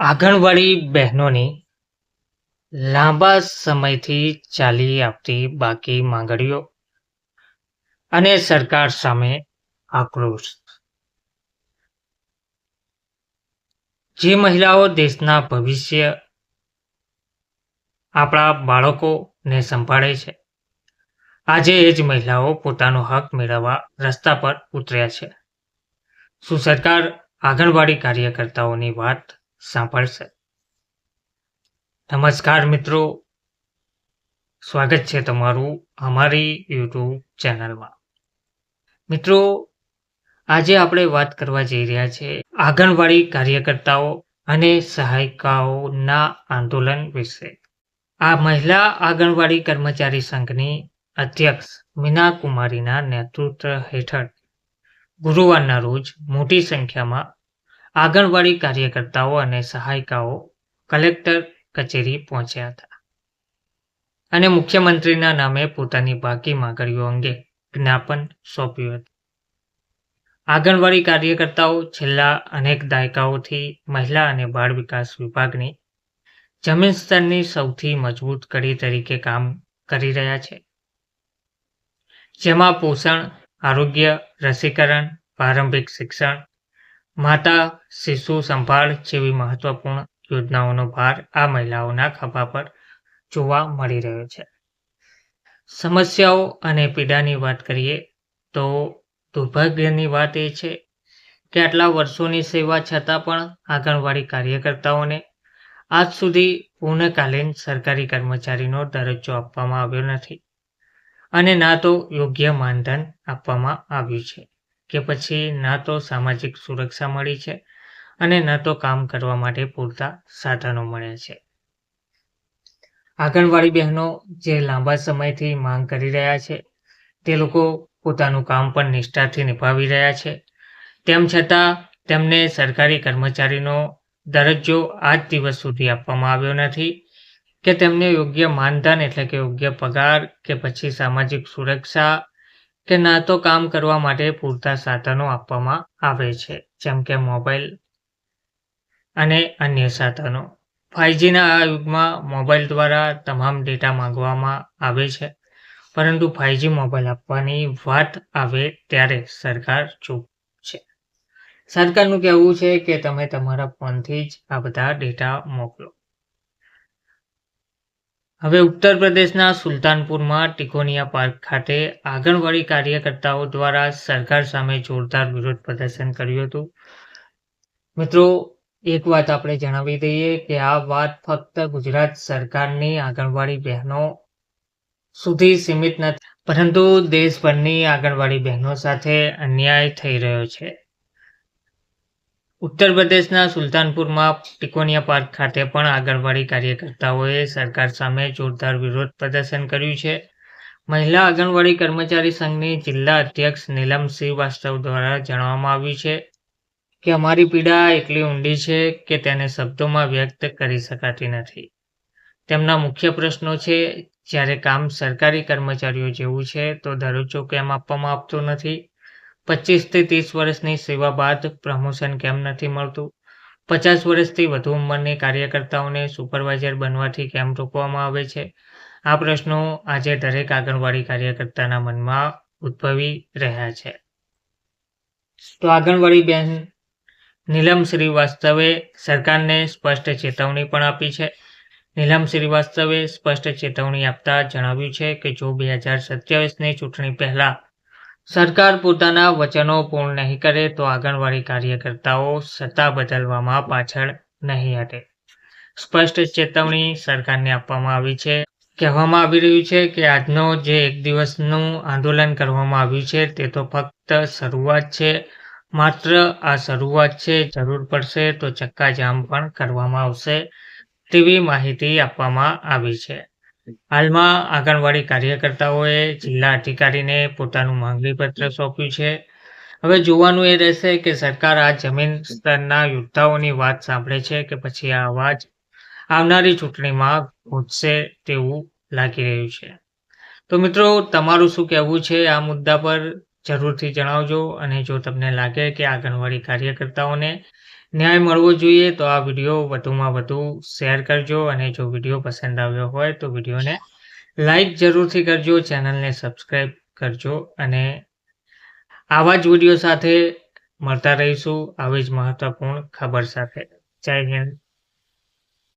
આંગણવાડી બહેનોની લાંબા સમયથી ચાલી આવતી બાકી માંગણીઓ અને સરકાર સામે આક્રોશ. જે મહિલાઓ દેશના ભવિષ્ય આપણા બાળકોને સંભાળે છે, આજે એ જ મહિલાઓ પોતાનો હક મેળવવા રસ્તા પર ઉતર્યા છે. શું સરકાર આંગણવાડી કાર્યકર્તાઓની વાત સાંભળશે. નમસ્કાર મિત્રો. સ્વાગત છે તમારું અમારી યુટ્યુબ ચેનલમાં. મિત્રો, આજે આપણે વાત કરવા જઈ રહ્યા છે આંગણવાડી કાર્યકર્તાઓ અને સહાયિકાઓના આંદોલન વિશે. આ મહિલા આંગણવાડી કર્મચારી સંઘની અધ્યક્ષ મીના કુમારીના નેતૃત્વ હેઠળ ગુરુવારના રોજ મોટી સંખ્યામાં આંગણવાડી કાર્યકર્તાઓ અને સહાયિકાઓ કલેક્ટર કચેરી પહોંચ્યા હતા. અને મુખ્યમંત્રીના નામે પોતાની બાકી માંગણીઓ અંગે જ્ઞાપન સોંપ્યું હતું. આંગણવાડી કાર્યકર્તાઓ છેલ્લા અનેક દાયકાઓથી મહિલા અને બાળ વિકાસ વિભાગની જમીન સ્તરની સૌથી મજબૂત કડી તરીકે કામ કરી રહ્યા છે. જેમાં પોષણ, આરોગ્ય, રસીકરણ, પ્રારંભિક શિક્ષણ માતા, શિશુ સંભાળ જેવી મહત્વપૂર્ણ યોજનાઓનો ભાર આ મહિલાઓના ખભા પર જોવા મળી રહ્યો છે. સમસ્યાઓ અને પીડાની વાત કરીએ તો દુર્ભાગ્યની વાત એ છે કે આટલા વર્ષોની સેવા છતાં પણ આંગણવાડી કાર્યકર્તાઓને આજ સુધી પૂર્ણકાલીન સરકારી કર્મચારીનો દરજ્જો આપવામાં આવ્યો નથી અને ના તો યોગ્ય માનધન આપવામાં આવ્યું છે. કે પછી ના તો સામાજિક સુરક્ષા મળી છે અને ન તો કામ કરવા માટે પૂરતા સાધનો મળ્યા છે. આંગણવાડી બહેનો જે લાંબા સમયથી માંગ કરી રહ્યા છે, તે લોકો પોતાનું કામ પણ નિષ્ઠાથી નિભાવી રહ્યા છે. તેમ છતાં તેમને સરકારી કર્મચારીનો દરજ્જો આજ દિવસ સુધી આપવામાં આવ્યો નથી કે તેમને યોગ્ય માનધન એટલે કે યોગ્ય પગાર કે પછી સામાજિક સુરક્ષા કે ના તો કામ કરવા માટે પૂરતા સાધનો આપવામાં આવે છે, જેમ કે મોબાઈલ અને અન્ય સાધનો. ફાઇવજીના આ યુગમાં મોબાઈલ દ્વારા તમામ ડેટા માંગવામાં આવે છે, પરંતુ ફાઇવજી મોબાઈલ આપવાની વાત આવે ત્યારે સરકાર ચૂપ છે. સરકારનું કહેવું છે કે તમે તમારા ફોનથી જ આ બધા ડેટા મોકલો. હવે ઉત્તર પ્રદેશના સુલતાનપુરમાં ટિકોનિયા પાર્ક ખાતે આંગણવાડી કાર્યકર્તાઓ દ્વારા સરકાર સામે જોરદાર વિરોધ પ્રદર્શન કર્યું હતું. મિત્રો, એક વાત આપણે જણાવી દઈએ કે આ વાત ફક્ત ગુજરાત સરકારની આંગણવાડી બહેનો સુધી સીમિત નથી, પરંતુ દેશભરની આંગણવાડી બહેનો સાથે અન્યાય થઈ રહ્યો છે. ઉત્તર પ્રદેશના સુલતાનપુરમાં ટિકોનિયા પાર્ક ખાતે પણ આંગણવાડી કાર્યકર્તાઓએ સરકાર સામે જોરદાર વિરોધ પ્રદર્શન કર્યું છે. મહિલા આંગણવાડી કર્મચારી સંઘની જિલ્લા અધ્યક્ષ નીલમ શ્રીવાસ્તવ દ્વારા જણાવવામાં આવ્યું છે કે અમારી પીડા એટલી ઊંડી છે કે તેને શબ્દોમાં વ્યક્ત કરી શકાતી નથી. તેમના મુખ્ય પ્રશ્નો છે, જ્યારે કામ સરકારી કર્મચારીઓ જેવું છે, તો દરજ્જો કેમ આપવામાં આપતો નથી. પચીસથી ત્રીસ વર્ષની સેવા બાદ પ્રમોશન કેમ નથી મળતું? પચાસ વર્ષથી વધુ ઉંમરની કાર્યકર્તાઓને સુપરવાઇઝર બનવાથી કેમ રોકવામાં આવે છે? આ પ્રશ્નો આજે દરેક આંગણવાડી કાર્યકર્તાના મનમાં ઉદ્ભવી રહ્યા છે. તો આંગણવાડી બેન નીલમ શ્રીવાસ્તવે સરકારને સ્પષ્ટ ચેતવણી પણ આપી છે. નીલમ શ્રીવાસ્તવે સ્પષ્ટ ચેતવણી આપતા જણાવ્યું છે કે જો બે હજાર સત્યાવીસની ચૂંટણી પહેલા સરકાર પોતાના વચનો પૂર્ણ નહીં કરે તો આંગણવાડી કાર્યકર્તાઓ સત્તા બદલવામાં પાછળ નહીં હટે. સ્પષ્ટ ચેતવણી સરકારને આપવામાં આવી છે. કહેવામાં આવી રહ્યું છે કે આજનો જે એક દિવસનું આંદોલન કરવામાં આવ્યું છે તે તો ફક્ત શરૂઆત છે. માત્ર આ શરૂઆત છે, જરૂર પડશે તો ચક્કાજામ પણ કરવામાં આવશે તેવી માહિતી આપવામાં આવી છે. હાલમાં આંગણવાડી કાર્યકર્તાઓએ જિલ્લા અધિકારીને પોતાનું માંગણી પત્ર સોંપ્યું છે. હવે જોવાનું એ રહેશે કે સરકાર આ જમીન સ્તરના યોદ્ધાઓની વાત સાંભળે છે કે પછી આ અવાજ આવનારી ચૂંટણીમાં ગૂંચશે તેવું લાગી રહ્યું છે. તો મિત્રો, તમારું શું કહેવું છે? આ મુદ્દા પર જરૂરથી જણાવજો અને જો તમને લાગે કે આંગણવાડી કાર્યકર્તાઓને ન્યાય મળવો જોઈએ તો આ વીડિયો વધુમાં વધુ શેર કરજો અને જો વીડિયો પસંદ આવ્યો હોય તો વિડીયોને લાઈક જરૂરથી કરજો ચેનલને સબસ્ક્રાઈબ કરજો અને આવા જ વીડિયો સાથે મળતા રહીશું. આવી જ મહત્વપૂર્ણ ખબર સાથે. જય હિન્દ.